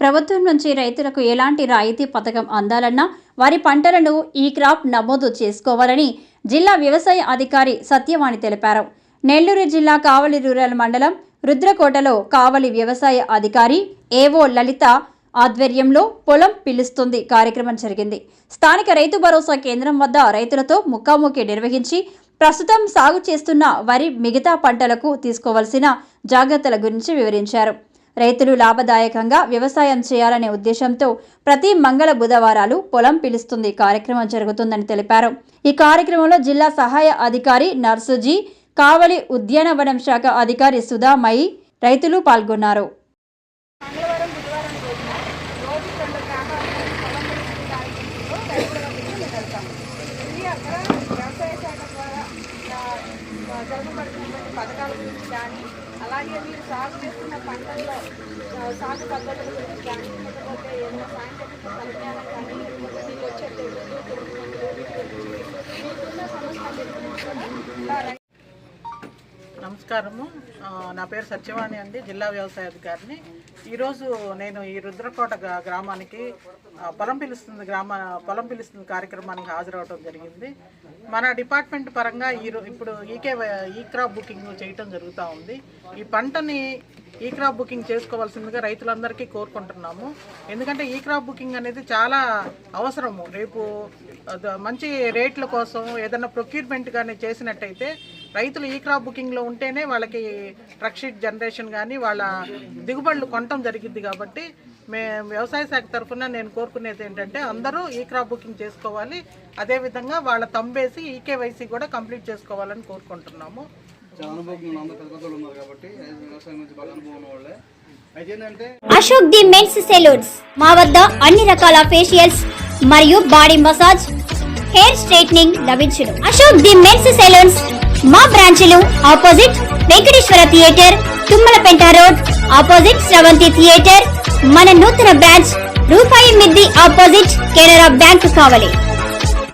ప్రభుత్వం నుంచి రైతులకు ఎలాంటి రాయితీ పథకం అందాలన్నా వారి పంటలను ఈ క్రాప్ నమోదు చేసుకోవాలని జిల్లా వ్యవసాయ అధికారి సత్యవాణి తెలిపారు. నెల్లూరు జిల్లా కావలి రూరల్ మండలం రుద్రకోటలో కావలి వ్యవసాయ అధికారి ఏవో లలిత ఆధ్వర్యంలో పొలం పిలుస్తుంది కార్యక్రమం జరిగింది. స్థానిక రైతు భరోసా కేంద్రం వద్ద రైతులతో ముఖాముఖి నిర్వహించి ప్రస్తుతం సాగు చేస్తున్న వరి మిగతా పంటలకు తీసుకోవలసిన జాగ్రత్తల గురించి వివరించారు. రైతులు లాభదాయకంగా వ్యవసాయం చేయాలనే ఉద్దేశంతో ప్రతి మంగళ బుధవారాలు పొలం పిలుస్తుంది. కార్యక్రమం జరుగుతుందని తెలిపారు. ఈ కార్యక్రమంలో జిల్లా సహాయ అధికారి నర్సుజీ కావలి ఉద్యానవనం శాఖ అధికారి సుధామయి రైతులు పాల్గొన్నారు. జరగబడుతున్నటువంటి పథకాల గురించి కానీ అలాగే మీరు సాగు చేస్తున్న పంటల్లో సాగు పద్ధతుల గురించి కానీ లేకపోతే ఏదైనా సాంకేతిక పరిజ్ఞానం కానీ లేకపోతే మీకు వచ్చే తెగుళ్ళు పురుగు మీకున్న సమస్యల గురించి కూడా నమస్కారము. నా పేరు సత్యవాణి అండి జిల్లా వ్యవసాయ అధికారిని. ఈరోజు నేను ఈ రుద్రకోట గ్రామానికి పొలం పిలుస్తుంది గ్రామ పొలం పిలుస్తుంది కార్యక్రమానికి హాజరవడం జరిగింది. మన డిపార్ట్మెంట్ పరంగా ఈ రో- ఇప్పుడు ఈకే ఈ క్రాప్ బుకింగ్ చేయటం జరుగుతూ ఉంది. ఈ పంటని ఈ క్రాప్ బుకింగ్ చేసుకోవాల్సిందిగా రైతులందరికీ కోరుకుంటున్నాము. ఎందుకంటే ఈ క్రాప్ బుకింగ్ అనేది చాలా అవసరము. రేపు మంచి రేట్ల కోసం ఏదైనా ప్రొక్యూర్మెంట్ కానీ చేసినట్టయితే రైతులు ఈ క్రాప్ బుకింగ్లో ఉంటేనే వాళ్ళకి ట్రక్షీట్ జనరేషన్ కానీ వాళ్ళ దిగుబడులు కొనటం జరిగింది కాబట్టి మే వ్యవసాయ శాఖ తరఫున నేను కోరుకునేది ఏంటంటే అందరూ ఈ క్రాప్ బుకింగ్ చేసుకోవాలి. అదేవిధంగా వాళ్ళ తంబేసి ఈకేవైసీ కూడా కంప్లీట్ చేసుకోవాలని కోరుకుంటున్నాము. Ashok the men's salons. మా వద్ద అన్ని రకాల ఫేషియల్స్ మరియు బాడీ మసాజ్ హెయిర్ స్ట్రైట్నింగ్ లభించును. Ashok the men's salons. మా బ్రాంచ్లు opposite Venkateswara theatre Tummalapenta road opposite Sravanthi theatre. మన నూతన బ్రాంచ్ రూపాయి మిద్ది ఆపోజిట్ కెనరా బ్యాంక్ కావలి.